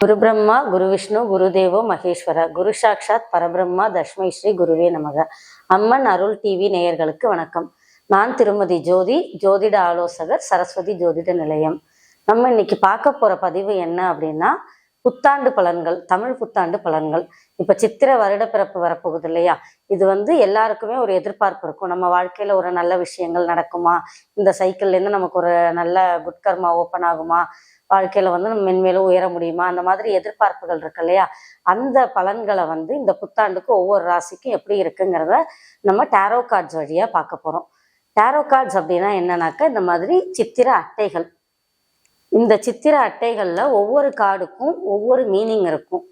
குரு பிரம்மா குரு விஷ்ணு குரு தேவோ மகேஸ்வர குரு சாக்ஷாத் பரபிரம்மா தஷ்மை ஸ்ரீ குருவே நமக. அம்மன் அருள் டிவி நேயர்களுக்கு வணக்கம். நான் திருமதி ஜோதி ஜோதிட ஆலோசகர் சரஸ்வதி ஜோதிட நிலையம். நம்ம இன்னைக்கு பார்க்க போற பதிவு என்ன அப்படின்னா புத்தாண்டு பலன்கள் தமிழ் புத்தாண்டு பலன்கள். இப்ப சித்திர வருடப்பிறப்பு வரப்போகுது இல்லையா? இது வந்து எல்லாருக்குமே ஒரு எதிர்பார்ப்பு இருக்கும். நம்ம வாழ்க்கையில ஒரு நல்ல விஷயங்கள் நடக்குமா? இந்த சைக்கிள்ல இருந்து நமக்கு ஒரு நல்ல குட்கர்மா ஓப்பன் ஆகுமா? வாழ்க்கையில வந்து நம்ம மென்மேலும் உயர முடியுமா? அந்த மாதிரி எதிர்பார்ப்புகள் இருக்கு இல்லையா? அந்த பலன்களை வந்து இந்த புத்தாண்டுக்கு ஒவ்வொரு ராசிக்கும் எப்படி இருக்குங்கிறத நம்ம டேரோ கார்ட்ஸ் வழியா பார்க்க போறோம். டேரோ கார்ட்ஸ் அப்படின்னா என்னன்னாக்கா இந்த மாதிரி சித்திர அட்டைகள். இந்த சித்திர அட்டைகள்ல ஒவ்வொரு கார்டுக்கும் ஒவ்வொரு மீனிங் இருக்கும்.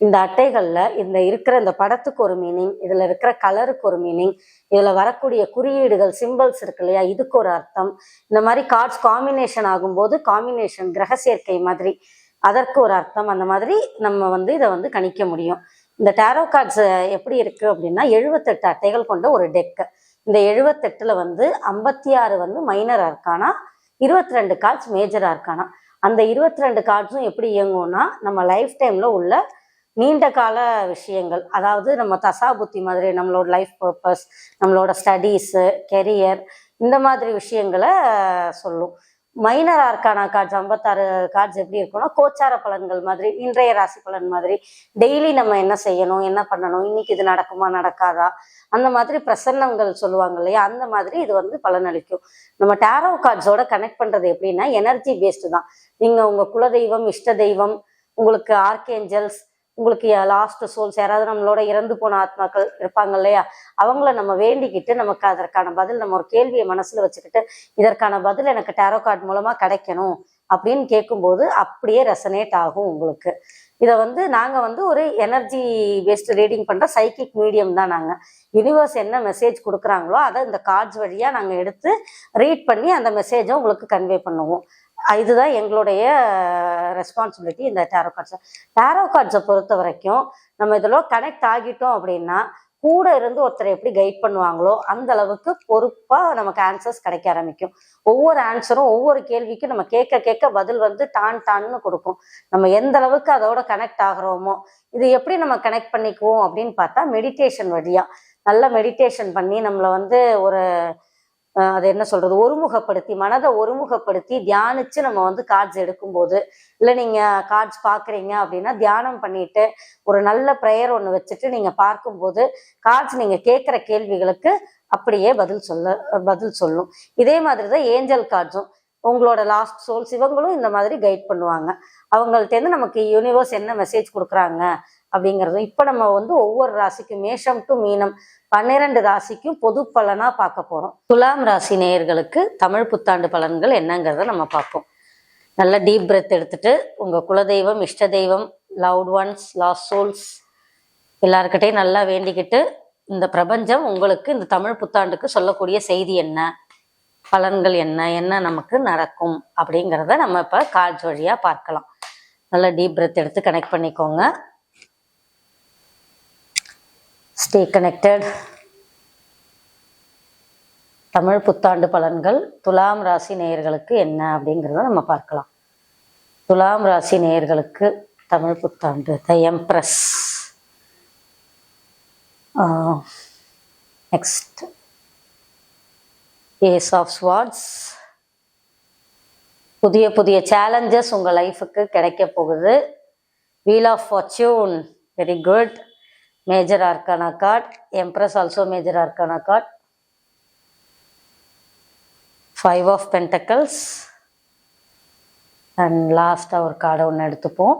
இந்த அட்டைகள்ல இந்த இருக்கிற இந்த படத்துக்கு ஒரு மீனிங் இதுல இருக்கிற கலருக்கு ஒரு மீனிங் இதுல வரக்கூடிய குறியீடுகள் சிம்பிள்ஸ் இருக்கு இல்லையா இதுக்கு ஒரு அர்த்தம். இந்த மாதிரி கார்ட்ஸ் காம்பினேஷன் ஆகும்போது காம்பினேஷன் கிரக சேர்க்கை மாதிரி அதற்கு ஒரு அர்த்தம். அந்த மாதிரி நம்ம வந்து இதை வந்து கணிக்க முடியும். இந்த டேரோ கார்ட்ஸ் எப்படி இருக்கு அப்படின்னா எழுபத்தெட்டு அட்டைகள் கொண்ட ஒரு டெக்கு இந்த எழுபத்தெட்டுல வந்து ஐம்பத்தி ஆறு வந்து மைனர் அர்க்கானா இருபத்தி ரெண்டு கார்ட்ஸ் மேஜர் அர்க்கானா அந்த இருபத்தி ரெண்டு கார்ட்ஸும் எப்படி இயங்கும்னா நம்ம லைஃப் டைம்ல உள்ள நீண்ட கால விஷயங்கள். அதாவது நம்ம தசா புத்தி மாதிரி நம்மளோட லைஃப் பர்பஸ் நம்மளோட ஸ்டடீஸு கெரியர் இந்த மாதிரி விஷயங்களை சொல்லும். மைனர் ஆர்கானா கார்ட்ஸ் ஐம்பத்தாறு கார்ட்ஸ் எப்படி இருக்கும்னா கோச்சார பலன்கள் மாதிரி இன்றைய ராசி பலன் மாதிரி டெய்லி நம்ம என்ன செய்யணும் என்ன பண்ணணும் இன்னைக்கு இது நடக்குமா நடக்காதா அந்த மாதிரி பிரசன்னங்கள் சொல்லுவாங்க இல்லையா அந்த மாதிரி இது வந்து பலனளிக்கும். நம்ம டேரோ கார்ட்ஸோட கனெக்ட் பண்றது எப்படின்னா எனர்ஜி பேஸ்டு தான். நீங்க உங்க குலதெய்வம் இஷ்ட தெய்வம் உங்களுக்கு ஆர்கேஞ்சல்ஸ் உங்களுக்கு லாஸ்ட் சோல்ஸ் யாராவது நம்மளோட இறந்து போன ஆத்மாக்கள் இருப்பாங்க இல்லையா? அவங்கள நம்ம வேண்டிக்கிட்டு நமக்கு அதற்கான பதில் நம்ம ஒரு கேள்வியை மனசுல வச்சுக்கிட்டு இதற்கான பதில் எனக்கு டேரோ கார்டு மூலமா கிடைக்கணும் அப்படின்னு கேட்கும்போது அப்படியே ரெசனேட் ஆகும் உங்களுக்கு. இதை வந்து நாங்கள் வந்து ஒரு எனர்ஜி பேஸ்டு ரீடிங் பண்ணுற சைக்கிக் மீடியம் தான் நாங்கள் யூனிவர்ஸ் என்ன மெசேஜ் கொடுக்குறாங்களோ அதை இந்த கார்ட்ஸ் வழியாக நாங்கள் எடுத்து ரீட் பண்ணி அந்த மெசேஜை உங்களுக்கு கன்வே பண்ணுவோம். இதுதான் எங்களுடைய ரெஸ்பான்சிபிலிட்டி இந்த டேரோ கார்ட்ஸை டேரோ கார்ட்ஸை பொறுத்த வரைக்கும் நம்ம இதில் கனெக்ட் ஆகிட்டோம் அப்படின்னா கூட இருந்து ஒருத்தரை எப்படி கைட் பண்ணுவாங்களோ அந்த அளவுக்கு பொறுப்பாக நமக்கு ஆன்சர்ஸ் கிடைக்க ஆரம்பிக்கும். ஒவ்வொரு ஆன்சரும் ஒவ்வொரு கேள்விக்கும் நம்ம கேட்க கேட்க பதில் வந்து டான் டான்னு கொடுக்கும். நம்ம எந்த அளவுக்கு அதோட கனெக்ட் ஆகிறோமோ இது எப்படி நம்ம கனெக்ட் பண்ணிக்குவோம் அப்படின்னு பார்த்தா மெடிடேஷன் வழியா. நல்லா மெடிடேஷன் பண்ணி நம்மளை வந்து ஒரு அது என்ன சொல்றது ஒருமுகப்படுத்தி மனதை ஒருமுகப்படுத்தி தியானிச்சு நம்ம வந்து கார்ட்ஸ் எடுக்கும்போது இல்லை நீங்க கார்ட்ஸ் பாக்குறீங்க அப்படின்னா தியானம் பண்ணிட்டு ஒரு நல்ல ப்ரேயர் ஒன்று வச்சுட்டு நீங்க பார்க்கும்போது கார்ட்ஸ் நீங்க கேட்குற கேள்விகளுக்கு அப்படியே பதில் சொல்ல பதில் சொல்லும். இதே மாதிரி தான் ஏஞ்சல் கார்ட்ஸும் உங்களோட லாஸ்ட் சோல்ஸ் இவங்களும் இந்த மாதிரி கைட் பண்ணுவாங்க. அவங்கள்ட்டேருந்து நமக்கு யூனிவர்ஸ் என்ன மெசேஜ் கொடுக்குறாங்க அப்படிங்கிறதும் இப்போ நம்ம வந்து ஒவ்வொரு ராசிக்கும் மேஷம் டு மீனம் பன்னிரண்டு ராசிக்கும் பொது பலனா பார்க்க போறோம். துலாம் ராசி நேயர்களுக்கு தமிழ் புத்தாண்டு பலன்கள் என்னங்கிறத நம்ம பார்ப்போம். நல்ல டீப் பிரெத் எடுத்துட்டு உங்க குலதெய்வம் இஷ்ட தெய்வம் லவ்ட் ஒன்ஸ் லாஸ் சோல்ஸ் எல்லாருக்கிட்டையும் நல்லா வேண்டிக்கிட்டு இந்த பிரபஞ்சம் உங்களுக்கு இந்த தமிழ் புத்தாண்டுக்கு சொல்லக்கூடிய செய்தி என்ன? பலன்கள் என்ன? என்ன நமக்கு நடக்கும்? அப்படிங்கிறத நம்ம இப்போ கார்ட்ஸ் வழியா பார்க்கலாம். நல்லா டீப் பிரெத் எடுத்து கனெக்ட் பண்ணிக்கோங்க. ஸ்டே கனெக்டட் தமிழ் புத்தாண்டு பலன்கள் துலாம் ராசி நேயர்களுக்கு என்ன அப்படிங்கிறத நம்ம பார்க்கலாம். துலாம் ராசி நேயர்களுக்கு தமிழ் புத்தாண்டு the empress next ace of swords புதிய புதிய சேலஞ்சஸ் உங்கள் லைஃபுக்கு கிடைக்க போகுது. Wheel of fortune very good major arcana card empress also major arcana card five of pentacles and லாஸ்ட்டாக ஒரு கார்டை ஒன்று எடுத்துப்போம்.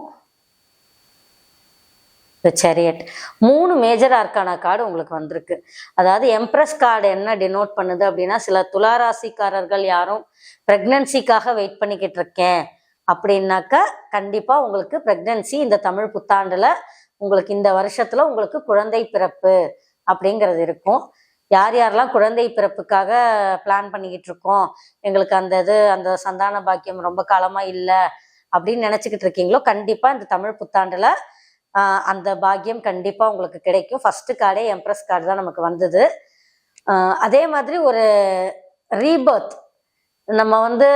த சேரியட் மூணு மேஜர் ஆர்கானா கார்டு உங்களுக்கு வந்திருக்கு. அதாவது எம்ப்ரஸ் கார்டு என்ன டினோட் பண்ணுது அப்படின்னா சில துளாராசிக்காரர்கள் யாரும் ப்ரெக்னன்சிக்காக வெயிட் பண்ணிக்கிட்டு இருக்கேன். அப்படின்னாக்கா கண்டிப்பாக உங்களுக்கு ப்ரெக்னன்சி இந்த தமிழ் புத்தாண்டில் உங்களுக்கு இந்த வருஷத்துல உங்களுக்கு குழந்தை பிறப்பு அப்படிங்கிறது இருக்கும். யார் யாரெல்லாம் குழந்தை பிறப்புக்காக பிளான் பண்ணிக்கிட்டு இருக்கோம்? எங்களுக்கு அந்த இது அந்த சந்தான பாக்கியம் ரொம்ப காலமா இல்லை அப்படின்னு நினச்சிக்கிட்டு இருக்கீங்களோ கண்டிப்பாக இந்த தமிழ் புத்தாண்டில் அந்த பாக்கியம் கண்டிப்பாக உங்களுக்கு கிடைக்கும். ஃபஸ்ட்டு கார்டே எம்ப்ரஸ் கார்டு தான் நமக்கு வந்தது. அதே மாதிரி ஒரு ரீபர்த் நம்ம வந்து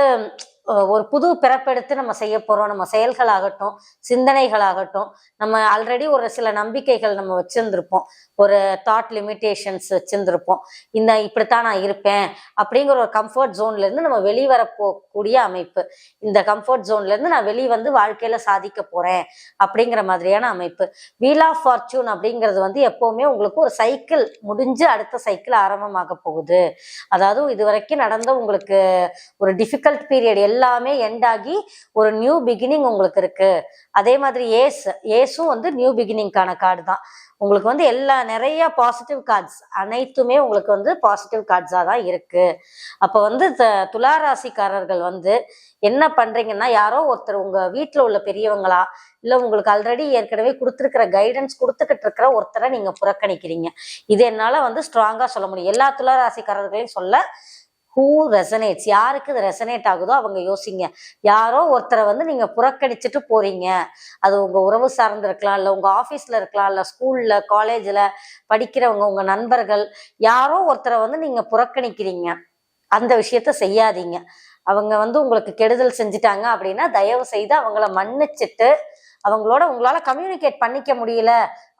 ஒரு புது பிறப்பெடுத்து நம்ம செய்ய போறோம். நம்ம செயல்களாகட்டும் சிந்தனைகளாகட்டும் நம்ம ஆல்ரெடி ஒரு சில நம்பிக்கைகள் நம்ம வச்சிருந்திருப்போம். ஒரு தாட் லிமிட்டேஷன்ஸ் வச்சிருந்திருப்போம். இந்த இப்படித்தான் நான் இருப்பேன் அப்படிங்கிற ஒரு கம்ஃபர்ட் ஜோன்ல இருந்து நம்ம வெளிவர போகக்கூடிய அமைப்பு. இந்த கம்ஃபர்ட் ஜோன்ல இருந்து நான் வெளியே வந்து வாழ்க்கையில சாதிக்க போறேன் அப்படிங்கிற மாதிரியான அமைப்பு. வீல் ஆஃப் ஃபார்ச்சூன் அப்படிங்கிறது வந்து எப்பவுமே உங்களுக்கு ஒரு சைக்கிள் முடிஞ்சு அடுத்த சைக்கிள் ஆரம்பமாக போகுது. அதாவது இது வரைக்கும் நடந்த உங்களுக்கு ஒரு டிஃபிகல்ட் பீரியட் எல்லாமே எண்ட் ஆகி ஒரு நியூ பிகினிங் உங்களுக்கு இருக்கு. அதே மாதிரி ஏஸ் ஏஸும் வந்து நியூ பிகினிங்கான கார்டு தான். உங்களுக்கு வந்து எல்லா நிறைய பாசிட்டிவ் கார்ட்ஸ் அனைத்துமே உங்களுக்கு வந்து பாசிட்டிவ் கார்ட்ஸாக தான் இருக்கு. அப்போ வந்து த- துலா ராசிக்காரர்கள் வந்து என்ன பண்றீங்கன்னா யாரோ ஒருத்தர் உங்க வீட்டில் உள்ள பெரியவங்களா இல்லை உங்களுக்கு ஆல்ரெடி ஏற்கனவே கொடுத்துருக்கிற கைடன்ஸ் கொடுத்துக்கிட்டு இருக்கிற ஒருத்தரை நீங்க புறக்கணிக்கிறீங்க. இது என்னால வந்து ஸ்ட்ராங்கா சொல்ல முடியும். எல்லா துலா ராசிக்காரர்களையும் சொல்ல ஹூ ரெசனேட்ஸ் யாருக்கு இது ரெசனேட் ஆகுதோ அவங்க யோசிங்க. யாரோ ஒருத்தரை வந்து நீங்க புறக்கணிச்சுட்டு போறீங்க. அது உங்க உறவு சார்ந்து இருக்கலாம் இல்லை உங்க ஆஃபீஸ்ல இருக்கலாம் இல்லை ஸ்கூல்ல காலேஜ்ல படிக்கிறவங்க உங்க நண்பர்கள் யாரோ ஒருத்தரை வந்து நீங்க புறக்கணிக்கிறீங்க. அந்த விஷயத்த செய்யாதீங்க. அவங்க வந்து உங்களுக்கு கெடுதல் செஞ்சுட்டாங்க அப்படின்னா தயவு செய்து அவங்கள மன்னிச்சிட்டு அவங்களோட உங்களால கம்யூனிகேட் பண்ணிக்க முடியல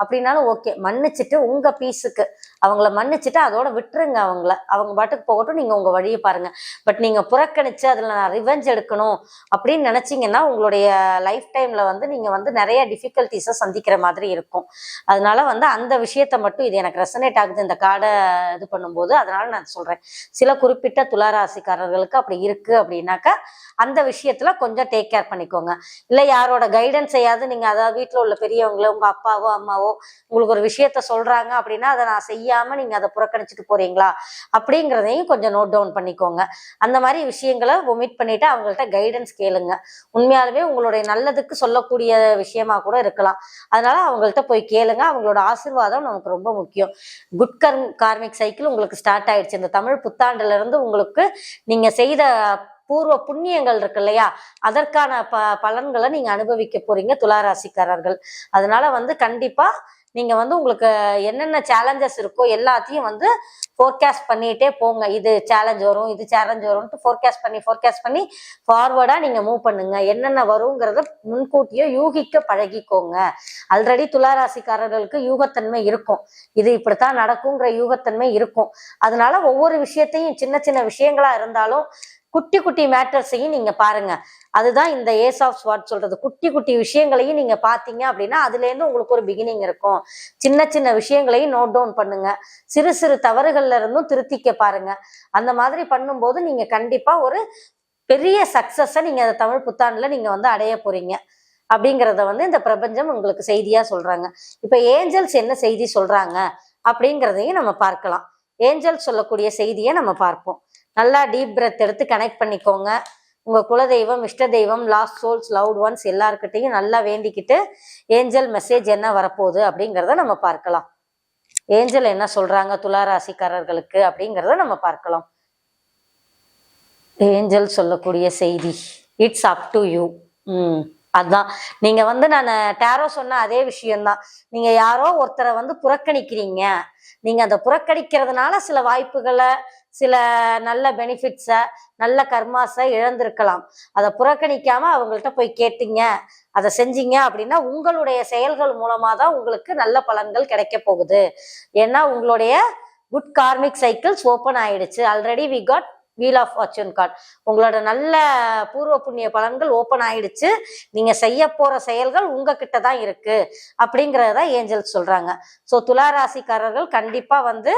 அப்படின்னாலும் ஓகே மன்னிச்சிட்டு உங்க பீஸுக்கு அவங்கள மன்னிச்சுட்டு அதோட விட்டுருங்க அவங்கள. அவங்க பாட்டுக்கு போகட்டும் நீங்க உங்க வழியை பாருங்க. பட் நீங்க புறக்கணிச்சு அதுல நான் ரிவெஞ்ச் எடுக்கணும் அப்படின்னு நினைச்சீங்கன்னா உங்களுடைய லைஃப் டைம்ல வந்து நீங்க வந்து நிறைய டிஃபிகல்ட்டிஸை சந்திக்கிற மாதிரி இருக்கும். அதனால வந்து அந்த விஷயத்த மட்டும் இது எனக்கு ரெசனேட் ஆகுது. இந்த கார்டை இது பண்ணும்போது அதனால நான் சொல்றேன். சில குறிப்பிட்ட துளாராசிக்காரர்களுக்கு அப்படி இருக்கு அப்படின்னாக்கா அந்த விஷயத்துல கொஞ்சம் டேக் கேர் பண்ணிக்கோங்க. இல்லை யாரோட கைடன்ஸ் செய்யாது நீங்க அதாவது வீட்டில் உள்ள பெரியவங்களோ உங்க அப்பாவோ அம்மாவோ உங்களுக்கு ஒரு விஷயத்த சொல்றாங்க அப்படின்னா அதை நான் செய்யாம நீங்க அதை புறக்கணிச்சுட்டு போறீங்களா? அப்படிங்கிறதையும் கொஞ்சம் நோட் டவுன் பண்ணிக்கோங்க. அந்த மாதிரி விஷயங்களை ஒமிட் பண்ணிட்டு அவங்கள்ட்ட கைடன்ஸ் கேளுங்க. உண்மையாலுமே உங்களுடைய நல்லதுக்கு சொல்லக்கூடிய விஷயமா கூட இருக்கலாம். அதனால அவங்கள்ட்ட போய் கேளுங்க. அவங்களோட ஆசீர்வாதம் நமக்கு ரொம்ப முக்கியம். குட் கர்ம் கார்மிக் சைக்கிள் உங்களுக்கு ஸ்டார்ட் ஆயிடுச்சு. இந்த தமிழ் புத்தாண்டுல இருந்து உங்களுக்கு நீங்க செய்த பூர்வ புண்ணியங்கள் இருக்கு இல்லையா? அதற்கான ப பலன்களை நீங்க அனுபவிக்க போறீங்க துளாராசிக்காரர்கள். அதனால வந்து கண்டிப்பா நீங்க வந்து உங்களுக்கு என்னென்ன சேலஞ்சஸ் இருக்கோ எல்லாத்தையும் வந்து ஃபோர்காஸ்ட் பண்ணிட்டே போங்க. இது சேலஞ்ச் வரும் இது சேலஞ்ச் வரும்ட்டு ஃபோர்காஸ்ட் பண்ணி ஃபோர்காஸ்ட் பண்ணி ஃபார்வர்டா நீங்க மூவ் பண்ணுங்க. என்னென்ன வருங்கிறத முன்கூட்டியே யூகிக்க பழகிக்கோங்க. ஆல்ரெடி துளாராசிக்காரர்களுக்கு யூகத்தன்மை இருக்கும். இது இப்படித்தான் நடக்குங்கிற யூகத்தன்மை இருக்கும். அதனால ஒவ்வொரு விஷயத்தையும் சின்ன சின்ன விஷயங்களா இருந்தாலும் குட்டி குட்டி மேட்டர்ஸையும் நீங்க பாருங்க. அதுதான் இந்த ஏஸ் ஆஃப் ஸ்வாட் சொல்றது. குட்டி குட்டி விஷயங்களையும் நீங்க பாத்தீங்க அப்படின்னா அதுல இருந்து உங்களுக்கு ஒரு பிகினிங் இருக்கும். சின்ன சின்ன விஷயங்களையும் நோட் டவுன் பண்ணுங்க. சிறு சிறு தவறுகள்ல இருந்தும் திருத்திக்க பாருங்க. அந்த மாதிரி பண்ணும்போது நீங்க கண்டிப்பா ஒரு பெரிய சக்சஸை நீங்க அந்த தமிழ் புத்தாண்டுல நீங்க வந்து அடைய போறீங்க. அப்படிங்கிறத வந்து இந்த பிரபஞ்சம் உங்களுக்கு செய்தியா சொல்றாங்க. இப்ப ஏஞ்சல்ஸ் என்ன செய்தி சொல்றாங்க அப்படிங்கிறதையும் நம்ம பார்க்கலாம். ஏஞ்சல் சொல்லக்கூடிய செய்தியை நம்ம பார்ப்போம். நல்லா டீப் பிரெத் எடுத்து கனெக்ட் பண்ணிக்கோங்க. உங்க குலதெய்வம் இஷ்ட தெய்வம் லாஸ்ட் சோல்ஸ் லவ்ட் ஒன்ஸ் எல்லாருக்கிட்டையும் நல்லா வேண்டிக்கிட்டு ஏஞ்சல் மெசேஜ் என்ன வரப்போகுது அப்படிங்கிறத நம்ம பார்க்கலாம். ஏஞ்சல் என்ன சொல்றாங்க துளாராசிக்காரர்களுக்கு அப்படிங்கிறத நம்ம பார்க்கலாம். ஏஞ்சல் சொல்லக்கூடிய செய்தி இட்ஸ் அப் டு யூ ம். அதான். நீங்க வந்து நான் டேரோ சொன்ன அதே விஷயம்தான். நீங்க யாரோ ஒருத்தரை வந்து புறக்கணிக்கிறீங்க. நீங்க அந்த புறக்கணிக்கிறதுனால சில வாய்ப்புகளை சில நல்ல பெனிஃபிட்ஸை நல்ல கர்மாஸை இழந்திருக்கலாம். அதை புறக்கணிக்காம அவங்கள்ட்ட போய் கேட்டீங்க அதை செஞ்சீங்க அப்படின்னா உங்களுடைய செயல்கள் மூலமா தான் உங்களுக்கு நல்ல பலன்கள் கிடைக்க போகுது. ஏன்னா உங்களுடைய குட் கார்மிக் சைக்கிள்ஸ் ஓப்பன் ஆயிடுச்சு. Already we got wheel of fortune card உங்களோட நல்ல பூர்வ புண்ணிய பலன்கள் ஓப்பன் ஆயிடுச்சு. நீங்க செய்ய போற செயல்கள் உங்ககிட்ட தான் இருக்கு. அப்படிங்கிறத ஏஞ்சல் சொல்றாங்க. ஸோ துளாராசிக்காரர்கள் கண்டிப்பா வந்து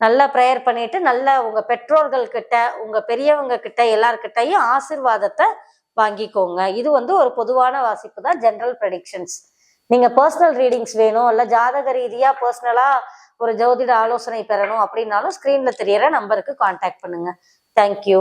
நல்லா ப்ரேயர் பண்ணிட்டு நல்ல உங்க பெற்றோர்கள் கிட்ட உங்க பெரியவங்க கிட்ட எல்லார்கிட்டையும் ஆசிர்வாதத்தை வாங்கிக்கோங்க. இது வந்து ஒரு பொதுவான வாசிப்பு தான் ஜென்ரல் ப்ரெடிக்ஷன்ஸ் நீங்க பர்சனல் ரீடிங்ஸ் வேணும் இல்ல ஜாதக ரீதியா பர்சனலா ஒரு ஜோதிட ஆலோசனை பெறணும் அப்படின்னாலும் ஸ்க்ரீனில் தெரியற நம்பருக்கு காண்டாக்ட் பண்ணுங்க. தேங்க்யூ